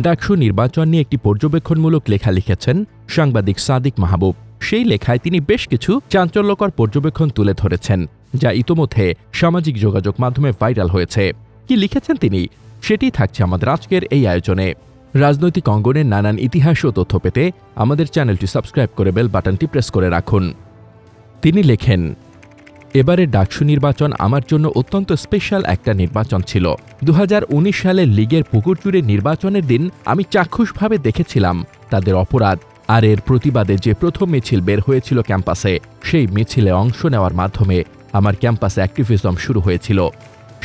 ডাকসু নির্বাচন নিয়ে একটি পর্যবেক্ষণমূলক লেখা লিখেছেন সাংবাদিক সাদিক মাহবুব। সেই লেখায় তিনি বেশ কিছু চাঞ্চল্যকর পর্যবেক্ষণ তুলে ধরেছেন, যা ইতোমধ্যে সামাজিক যোগাযোগ মাধ্যমে ভাইরাল হয়েছে। কি লিখেছেন তিনি? সেটি থাকছে আমাদের আজকের এই আয়োজনে। রাজনৈতিক অঙ্গনের নানান ইতিহাস ও তথ্য পেতে আমাদের চ্যানেলটি সাবস্ক্রাইব করে বেল বাটনটি প্রেস করে রাখুন। তিনি লেখেন এবারে ডাকসু নির্বাচন আমার জন্য অত্যন্ত স্পেশাল একটা নির্বাচন ছিল। দু সালের লীগের পুকুরচুরে নির্বাচনের দিন আমি চাক্ষুষভাবে দেখেছিলাম তাদের অপরাধ আর এর প্রতিবাদে যে প্রথম মিছিল বের হয়েছিল ক্যাম্পাসে, সেই মিছিলে অংশ নেওয়ার মাধ্যমে আমার ক্যাম্পাসে অ্যাক্টিভিজম শুরু হয়েছিল।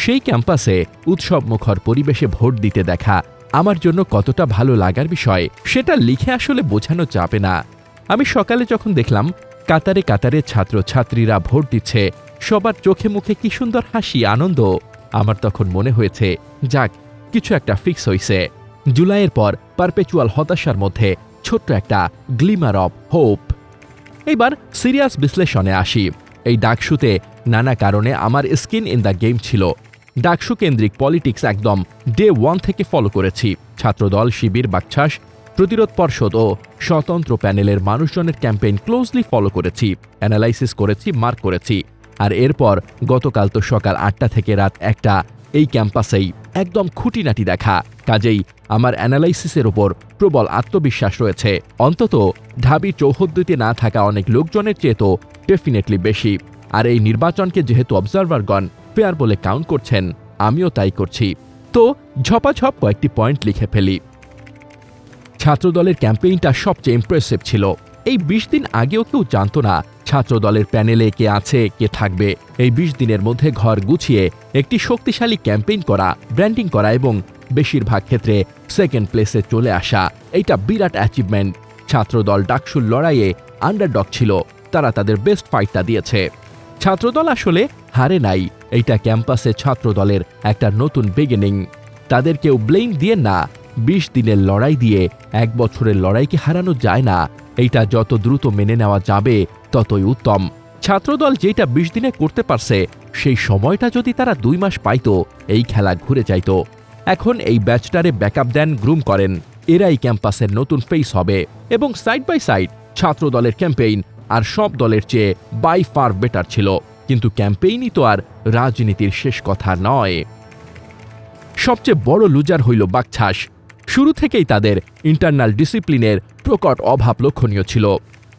সেই ক্যাম্পাসে উৎসবমুখর পরিবেশে ভোট দিতে দেখা আমার জন্য কতটা ভালো লাগার বিষয়, সেটা লিখে আসলে বোঝানো যাবে না। আমি সকালে যখন দেখলাম কাতারে কাতারে ছাত্র ছাত্রীরা ভোট দিচ্ছে। সবার চোখে মুখে কি সুন্দর হাসি, আনন্দ? আমার তখন মনে হয়েছে, যাক, কিছু একটা ফিক্স হইছে। জুলাইয়ের পর পারপেচুয়াল হতাশার মধ্যে ছোট্ট একটা গ্লিমার অফ হোপ এইবার সিরিয়াস বিশ্লেষণে আসি। এই ডাকসুতে নানা কারণে আমার স্কিন ইন দ্য গেম ছিল। ডাকসু কেন্দ্রিক পলিটিক্স একদম ডে ওয়ান থেকে ফলো করেছি। ছাত্রদল, শিবির, বাকছাস প্রতিরোধ পর্ষদ ও স্বতন্ত্র প্যানেলের মানুষজনের ক্যাম্পেইন ক্লোজলি ফলো করেছি, অ্যানালাইসিস করেছি, মার্ক করেছি। আর এরপর গতকাল তো সকাল আটটা থেকে রাত একটা এই ক্যাম্পাসেই একদম খুঁটিনাটি দেখা। কাজেই আমার অ্যানালাইসিসের ওপর প্রবল আত্মবিশ্বাস রয়েছে। অন্তত ঢাবি চৌহদ্দিতে না থাকা অনেক লোকজনের চেয়ে তো ডেফিনেটলি বেশি। আর এই নির্বাচনকে যেহেতু অবজারভারগণ ফেয়ার বলে কাউন্ট করছেন, আমিও তাই করছি। তো ঝপাঝপ কয়েকটি পয়েন্ট লিখে ফেলি। ছাত্রদলের ক্যাম্পেইনটা সবচেয়ে ইমপ্রেসিভ ছিল। এই বিশ দিন আগেও কেউ জানত না ছাত্রদলের প্যানেলে কে আছে, কে থাকবে। এই বিশ দিনের মধ্যে ঘর গুছিয়ে একটি শক্তিশালী ক্যাম্পেইন করা, ব্র্যান্ডিং করা এবং বেশিরভাগ ক্ষেত্রে সেকেন্ড প্লেসে চলে আসা, এইটা বিরাট অ্যাচিভমেন্ট ছাত্রদল ডাকসুর লড়াইয়ে আন্ডারডগ ছিল, তারা তাদের বেস্ট ফাইটটা দিয়েছে। ছাত্রদল আসলে হারে নাই, এইটা ক্যাম্পাসে ছাত্রদলের একটা নতুন বিগিনিং তাদের কেউ ব্লেম দিয়ে না বিশ দিনের লড়াই দিয়ে এক বছরের লড়াইকে হারানো যায় না। এইটা যত দ্রুত মেনে নেওয়া যাবে, ততই উত্তম। ছাত্রদল যেটা বিশ দিনে করতে পারছে, সেই সময়টা যদি তারা দুই মাস পাইত, এই খেলা ঘুরে যাইত। এখন এই ব্যাচটারে ব্যাকআপ দেন, গ্রুম করেন। এরাই ক্যাম্পাসের নতুন ফেস হবে। এবং সাইড বাই সাইড ছাত্রদলের ক্যাম্পেইন আর সব দলের চেয়ে বাই ফার বেটার ছিল। কিন্তু ক্যাম্পেইনই তো আর রাজনীতির শেষ কথা নয়। সবচেয়ে বড় লুজার হইল বাকছাস শুরু থেকেই তাদের ইন্টারনাল ডিসিপ্লিনের প্রকট অভাব লক্ষণীয় ছিল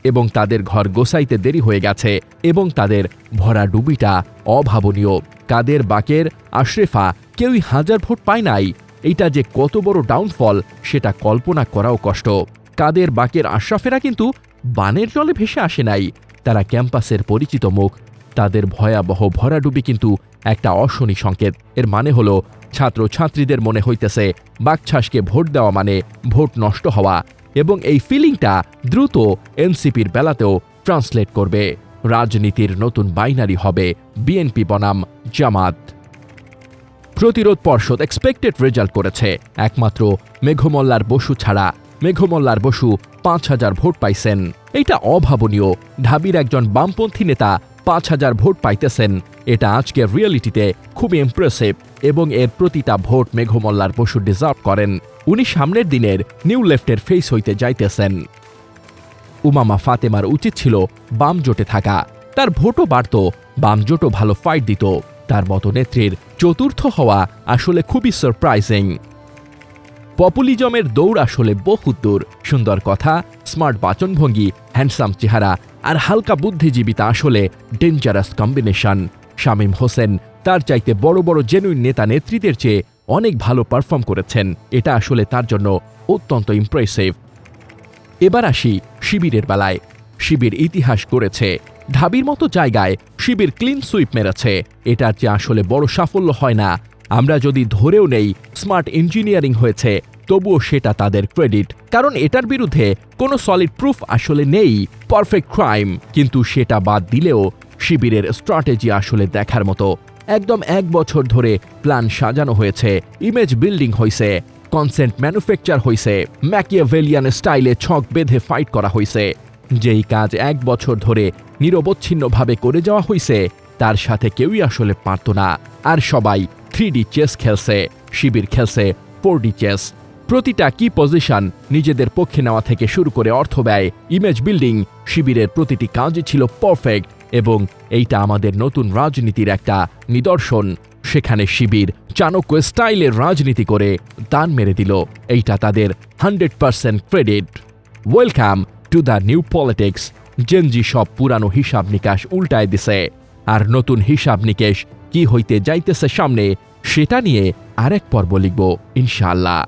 এবং তাদের ঘর গোসাইতে দেরি হয়ে গেছে এবং তাদের ভরা ডুবিটা অভাবনীয়। কাদের বাকের, আশরেফা কেউই হাজার ভোট পায় নাই। এইটা যে কত বড় ডাউনফল সেটা কল্পনা করাও কষ্ট। কাদের বাকের, আশরাফেরা কিন্তু বানের জলে ভেসে আসে নাই। তারা ক্যাম্পাসের পরিচিত মুখ তাদের ভয়াবহ ভরাডুবি কিন্তু একটা অশনি সংকেত। এর মানে হলো ছাত্র ছাত্রীদের মনে হইতেছে, বাকছাসকে ভোট দেওয়া মানে ভোট নষ্ট হওয়া এবং এই ফিলিংটা দ্রুত এনসিপির বেলাতেও ট্রান্সলেট করবে। রাজনীতির নতুন বাইনারি হবে বিএনপি বনাম জামাত। প্রতিরোধ পর্ষদ এক্সপেক্টেড রেজাল্ট করেছে। একমাত্র মেঘমল্লার বসু ছাড়া মেঘমল্লার বসু পাঁচ হাজার ভোট পাইছেন। এটা অভাবনীয়, ঢাবির একজন বামপন্থী নেতা পাঁচ হাজার ভোট পাইতেছেন। এটা আজকের রিয়েলিটিতে খুবই ইমপ্রেসিভ এবং এর প্রতিটা ভোট মেঘমল্লার বসু ডিজার্ভ করেন। উনি সামনের দিনের নিউ লেফটের ফেস হইতে যাইতেছেন। উমামা ফাতেমার উচিত ছিল বাম জোটে থাকা। তার ভোটও বাড়ত, বাম জোটও ভালো ফাইট দিত। তার মতো নেত্রীর চতুর্থ হওয়া আসলে খুবই সারপ্রাইজিং পপুলিজমের দৌড় আসলে বহুত দূর। সুন্দর কথা, স্মার্ট বাচনভঙ্গি, হ্যান্ডসাম চেহারা আর হালকা বুদ্ধিজীবিতা আসলে ডেঞ্জারাস কম্বিনেশন শামীম হোসেন তার চাইতে বড় বড় জেনুইন নেতা নেত্রীদের চেয়ে অনেক ভালো পারফর্ম করেছেন। এটা আসলে তার জন্য অত্যন্ত ইমপ্রেসিভ এবার আসি শিবিরের বেলায়। শিবির ইতিহাস করেছে ঢাবির মতো জায়গায় শিবির ক্লিন সুইপ মেরেছে। এটার যে আসলে বড় সাফল্য হয় না। আমরা যদি ধরেও নেই স্মার্ট ইঞ্জিনিয়ারিং হয়েছে, তবুও সেটা তাদের ক্রেডিট কারণ এটার বিরুদ্ধে কোনো সলিড প্রুফ আসলে নেই পারফেক্ট ক্রাইম কিন্তু সেটা বাদ দিলেও শিবিরের স্ট্র্যাটেজি আসলে দেখার মতো। একদম এক বছর ধরে প্ল্যান সাজানো হয়েছে ইমেজ বিল্ডিং হয়েছে কনসেন্ট ম্যানুফ্যাকচার হয়েছে ম্যাকিয়াভেলিয়ান স্টাইলে ছক বেঁধে ফাইট করা হয়েছে যেই কাজ এক বছর ধরে নিরবচ্ছিন্নভাবে করে যাওয়া হয়েছে তার সাথে কেউই আসলে পারত না। আর সবাই থ্রি ডি চেস খেলছে, শিবির খেলছে ফোর ডি চেস প্রতিটা কি পজিশন নিজেদের পক্ষে নেওয়া থেকে শুরু করে অর্থ ব্যয় ইমেজ বিল্ডিং শিবিরের প্রতিটি কাজই ছিল পারফেক্ট এবং এইটা আমাদের নতুন রাজনীতির একটা নিদর্শন। সেখানে শিবির চাণক্য স্টাইলের রাজনীতি করে দান মেরে দিল। এইটা তাদের hundred percent credit welcome to the new politics Gen Z সব পুরানো হিসাব নিকাশ উল্টায় দিছে। আর নতুন হিসাব নিকেশ কি হইতে যাইতেছে সামনে সেটা নিয়ে আরেক পর্ব লিখব ইনশাআল্লাহ।